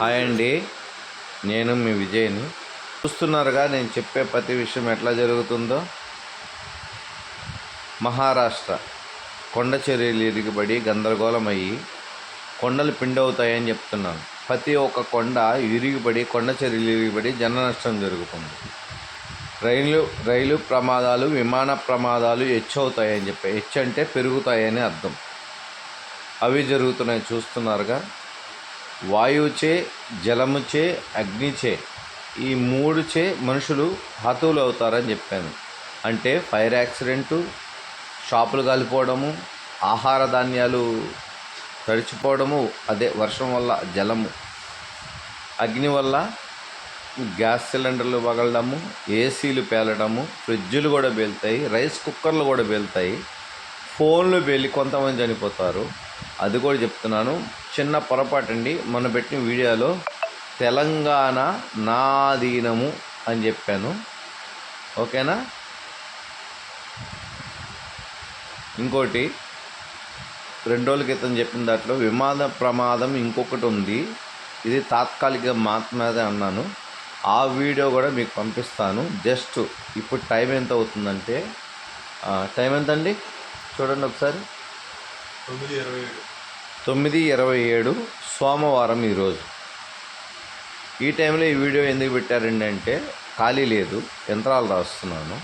Hi అండి. నేను మీ విజయ్ని. చూస్తున్నారుగా నేను చెప్పే ప్రతి విషయం ఎట్లా జరుగుతుందో? మహారాష్ట్ర. కొండ చర్యలు ఇరిగిబడి గందరగోళమయ్యి కొండలు పిండవుతాయని చెప్తున్నాను. ప్రతి ఒక్క కొండ ఇరిగిపడి కొండ చర్యలు ఇరిగిపడి జన నష్టం జరుగుతుంది. రైలు రైలు ప్రమాదాలు విమాన ప్రమాదాలు హెచ్చవుతాయని చెప్పి హెచ్చు అంటే పెరుగుతాయని అర్థం. అవి జరుగుతున్నాయి చూస్తున్నారుగా? వాయువుచే జలముచే అగ్నిచే ఈ మూడుచే మనుషులు హతువులు అవుతారని చెప్పాను. అంటే ఫైర్ యాక్సిడెంటు షాపులు కాలిపోవడము ఆహార ధాన్యాలు తడిచిపోవడము అదే వర్షం వల్ల జలము. అగ్ని వల్ల గ్యాస్ సిలిండర్లు పగలడము ఏసీలు పేలడము ఫ్రిడ్జులు కూడా పేలుతాయి రైస్ కుక్కర్లు కూడా పేలుతాయి ఫోన్లు పేలి కొంతమంది చనిపోతారు. అది కూడా చెప్తున్నాను. చిన్న పొరపాటు అండి మొన్న పెట్టిన వీడియోలో తెలంగాణ నాధీనము అని చెప్పాను. ఓకేనా? ఇంకోటి రెండు రోజుల క్రితం చెప్పిన దాంట్లో విమాన ప్రమాదం ఇంకొకటి ఉంది. ఇది తాత్కాలిక మాత్రమే అన్నాను. ఆ వీడియో కూడా మీకు పంపిస్తాను. జస్ట్ ఇప్పుడు టైం ఎంత అవుతుందంటే టైం ఎంత అండి చూడండి ఒకసారి. తొమ్మిది ఇరవై ఏడు. తొమ్మిది ఇరవై ఏడు సోమవారం ఈరోజు. ఈ టైంలో ఈ వీడియో ఎందుకు పెట్టారండి అంటే ఖాళీ లేదు యంత్రాలు రాస్తున్నాను.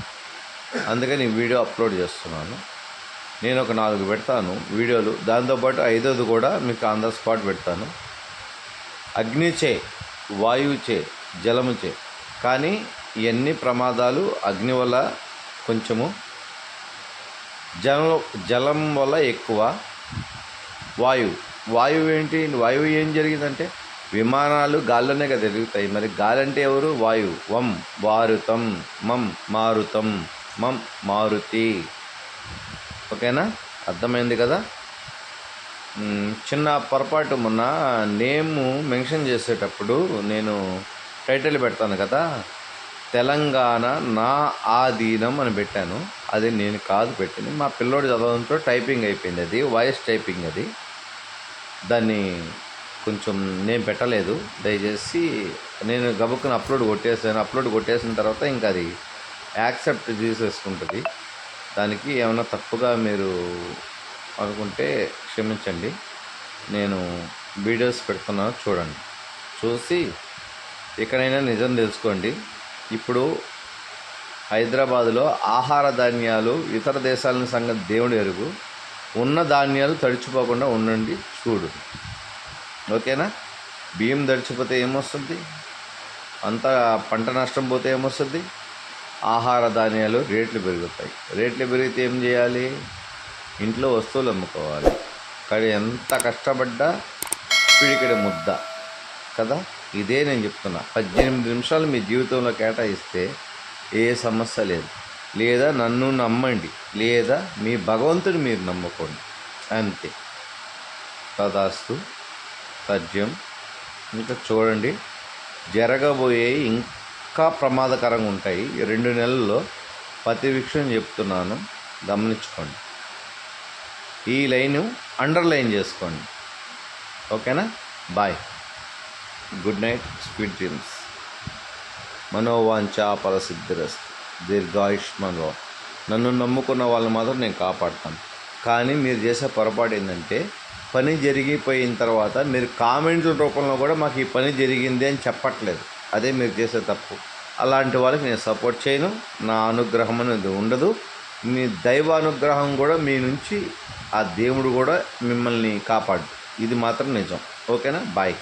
అందుకని ఈ వీడియో అప్లోడ్ చేస్తున్నాను. నేను ఒక నాలుగు పెడతాను వీడియోలు. దాంతోపాటు ఐదోది కూడా మీకు ఆన్ ద స్పాట్ పెడతాను. అగ్నిచే వాయువుచే జలముచే. కానీ ఇవన్నీ ప్రమాదాలు అగ్ని వల్ల కొంచెము జలం జలం వల్ల ఎక్కువ. వాయువు. వాయువు ఏంటి? వాయువు ఏం జరిగిందంటే విమానాలు గాల్లోనే కదా తిరుగుతాయి. మరి గాలి అంటే ఎవరు? వాయువు. వం వారుతం మం మారుతం మం మారుతి. ఓకేనా? అర్థమైంది కదా? చిన్న పొరపాటు మొన్న నేమ్ మెన్షన్ చేసేటప్పుడు నేను టైటిల్ పెడతాను కదా? తెలంగాణ నా ఆధీనం అని పెట్టాను. అది నేను కాదు పెట్టింది. మా పిల్లోడు చదవడంతో టైపింగ్ అయిపోయింది అది వాయిస్ టైపింగ్ అది. దాన్ని కొంచెం నేను పెట్టలేదు. దయచేసి నేను గబుక్కుని అప్లోడ్ కొట్టేసాను. అప్లోడ్ కొట్టేసిన తర్వాత ఇంకా అది యాక్సెప్ట్ తీసేసుకుంటుంది. దానికి ఏమైనా తప్పుగా మీరు అనుకుంటే క్షమించండి. నేను వీడియోస్ పెడుతున్నాను చూడండి. చూసి ఎక్కడైనా నిజం తెలుసుకోండి. ఇప్పుడు హైదరాబాదులో ఆహార ధాన్యాలు ఇతర దేశాల సంగతి దేవుడు ఎరుగు. ఉన్న ధాన్యాలు తడిచిపోకుండా ఉండండి. చూడు. ఓకేనా? బియ్యం దడిచిపోతే ఏమొస్తుంది? అంతా పంట నష్టం పోతే ఏమొస్తుంది? ఆహార ధాన్యాలు రేట్లు పెరుగుతాయి. రేట్లు పెరిగితే ఏం చేయాలి? ఇంట్లో వస్తువులు అమ్ముకోవాలి. కానీ ఎంత కష్టపడ్డా పిడికిడి ముద్ద. కదా? ఇదే నేను చెప్తున్నా. పద్దెనిమిది నిమిషాలు మీ జీవితంలో కేటాయిస్తే ఏ సమస్య లేదు. లేదా నన్ను నమ్మండి. లేదా మీ భగవంతుని మీరు నమ్ముకోండి. అంతే. తదాస్తు తథ్యం ఇంకా చూడండి జరగబోయే ఇంకా ప్రమాదకరంగా ఉంటాయి. ఈ రెండు నెలల్లో ప్రతి విషయం చెప్తున్నాను గమనించుకోండి. ఈ లైను అండర్లైన్ చేసుకోండి. ఓకేనా? Bye. Good night sweet dreams. మనోవాంఛ పరసిద్ధిరస్తు దీర్ఘాయుష్మలో. నన్ను నమ్ముకున్న వాళ్ళని మాత్రం నేను కాపాడుతాను. కానీ మీరు చేసే పొరపాటు ఏంటంటే పని జరిగిపోయిన తర్వాత మీరు కామెంట్ల రూపంలో కూడా మాకు ఈ పని జరిగింది అని చెప్పట్లేదు. అదే మీరు చేసే తప్పు. అలాంటి వాళ్ళకి నేను సపోర్ట్ చేయను. నా అనుగ్రహం అనేది ఉండదు. మీ దైవ అనుగ్రహం కూడా మీ నుంచి ఆ దేవుడు కూడా మిమ్మల్ని కాపాడు. ఇది మాత్రం నిజం. ఓకేనా? బాయ్.